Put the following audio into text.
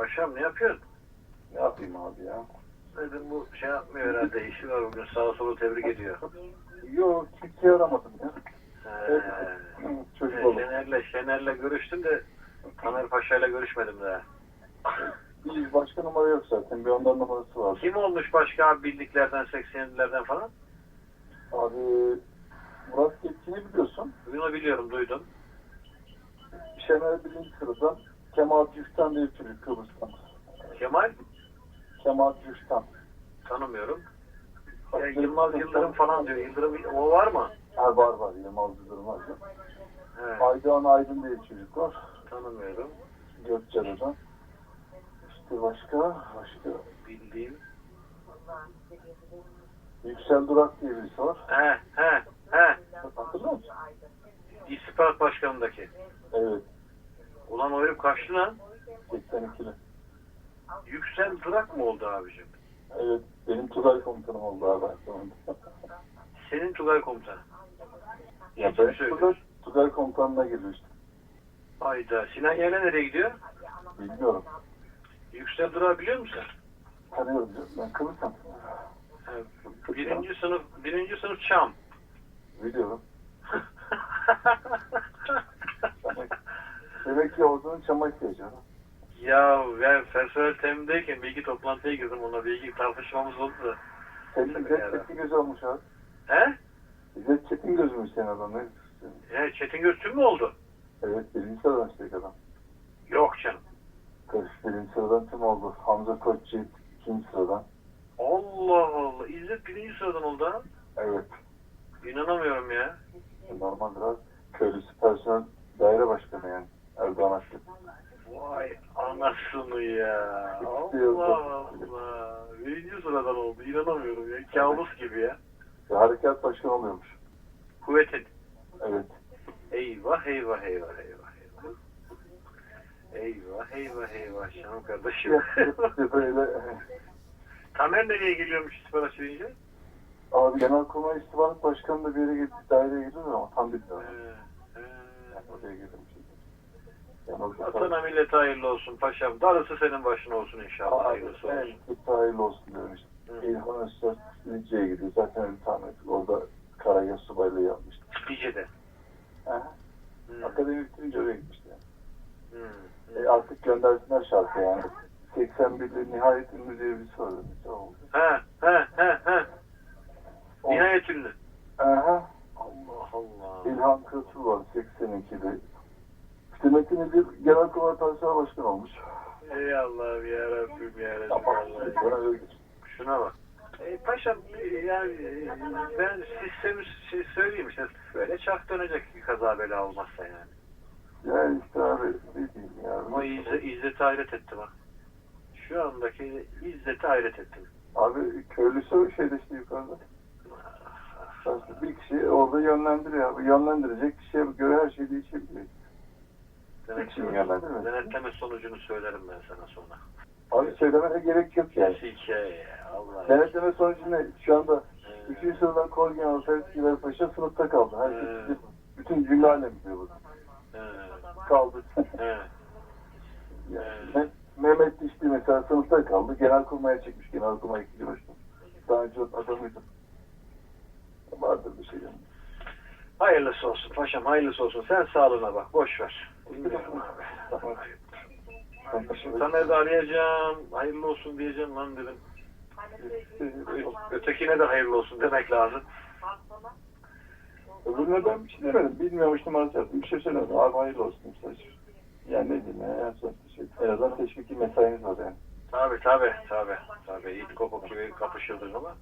Paşam ne yapıyorsun? Ne yapayım abi ya? Dedim bu şey yapmıyor herhalde. işi var bugün sağa sola tebrik ediyor. Yok kimseyi aramadım ya. Ee, Çocuk oğlum. Şener'le, Şener'le görüştüm de Taner Paşa'yla görüşmedim daha. Bir başka numara yok zaten. Bir ondan numarası var. Kim olmuş başka abi bildiklerden 87'lerden falan? Abi Murat Geçkin'i biliyorsun. Bunu biliyorum duydum. Şener birinci sıradan Kemal Cüftan diye çocuk Kıbrıs'tan. Kemal Kemal Cüftan. tanımıyorum. Ya Yılmaz Yıldırım falan diyor. Yıldırım o var mı? Ha, var var Yılmaz Yıldırım var. He, Aydoğan Aydın diye bir çocuk var. tanımıyorum. Gökçeada'dan. İşte başka, başka. Bildiğim. Yüksel Durak diye birisi var. He he he. Hatırlıyor musun? İstihbarat Başkanı'ndaki. Lan? 82'li. Yüksel Durak mı oldu abicim? Evet. Benim Tugay komutanım oldu abi. Senin Tugay komutanı. ya ben? Tugay, Tugay komutanına girmiştim. Hayda. Sinan Yerle nereye gidiyor? Bilmiyorum. Yüksel Durak'ı biliyor musun? Tanıyorum canım. Ben Kıbrıs'tan. He, birinci sınıf, birinci sınıf Çam. Biliyorum. Demek ki ordunun çama ihtiyacı var. ya ben personel temindeyken bilgi toplantıya girdim ona bilgi tartışmamız oldu da. Senin İzzet Çetin Göz olmuş abi. He? İzzet Çetin Göz'müş senin adam. Ne? He, Çetin Göztürk mü oldu? Evet birinci sıradan işte adam. Yok canım. Karış birinci sıradan kim oldu? Hamza Koççi ikinci sıradan. Allah Allah. İzzet birinci sıradan oldu ha. Evet. İnanamıyorum ya. Normaldir abi. Köylüsü personel daire başkanı yani. Erdoğan Aklı. Vay anasını ya. Diyorsun. Allah Allah. Birinci sıradan oldu. İnanamıyorum ya. Kabus gibi ya. Ve harekat başkanı oluyormuş. Kuvvetin. Evet. Eyvah eyvah eyvah eyvah eyvah. Eyvah eyvah canım kardeşim. Böyle Tamer nereye geliyormuş istihbarat deyince? abi Genelkurmay İstihbarat Başkanı da bir yere gitti, daireye gidiyor ama tam bilmiyorum. Ee, Yani ee. oraya girdim Vatana millete hayırlı olsun paşam. Darısı senin başına olsun inşallah. Hayırlısı olsun. Hayırlı olsun. Hı. İlhan Öztürk Lice'ye gidiyor. Zaten tahmin ettik. Orada Karagöz subaylığı yapmıştı. Lice'de. Hmm. Akademi bitirince oraya gitmişti. Yani. Hmm. E, artık göndersinler şarkı yani. 81'de nihayet ünlü diye var. Ne oldu? He he he Genelkurmay Personel Başkanı olmuş. Ey Allah'ım ya Rabbim ya geçti. Şuna bak. E, paşam yani ben sistemi şey söyleyeyim işte böyle çak dönecek kaza bela olmazsa yani. Yani işte abi ne diyeyim ya. Ama İzzet, İzzet'i hayret ettim ha. Şu andaki İzzet'i hayret ettim. Abi köylüsü şeyde işte yukarıda. Bir kişi orada yönlendiriyor abi. Yönlendirecek kişiye göre her şey değişebiliyor. Denetleme sonucunu söylerim ben sana sonra. Abi söylemene gerek yok yani. Hikaye ya. Allah Denetleme sonucu ne? Şu anda Ee, 200 sıradan General Ferit Güler Paşa sınıfta kaldı. Herkes Evet. bilir. bütün cümle alem biliyor bunu. he, Kaldı. he. Yani. Me- Mehmet Dişli mesela sınıfta kaldı. Genelkurmay'a çekmiş. Genelkurmay ikinci başkanı. Daha önce adamıydı. Vardır bir şey yani. Hayırlısı olsun paşam hayırlısı olsun. Sen sağlığına bak boş ver. Bilmiyorum abi. Şimdi Tamer'i de arayacağım. Hayırlı olsun diyeceğim lan dedim. Ötekine de hayırlı olsun demek lazım. Öbürüne ben bir şey demedim. Bilmiyormuş numarası yaptım. Bir şey söylemedim. Abi hayırlı olsun. Yani ne diyeyim ya. En son şey. En azından teşviki mesainiz var yani. Tabi tabi tabi. Tabi ilk kopuk gibi kapışıyorduk ama.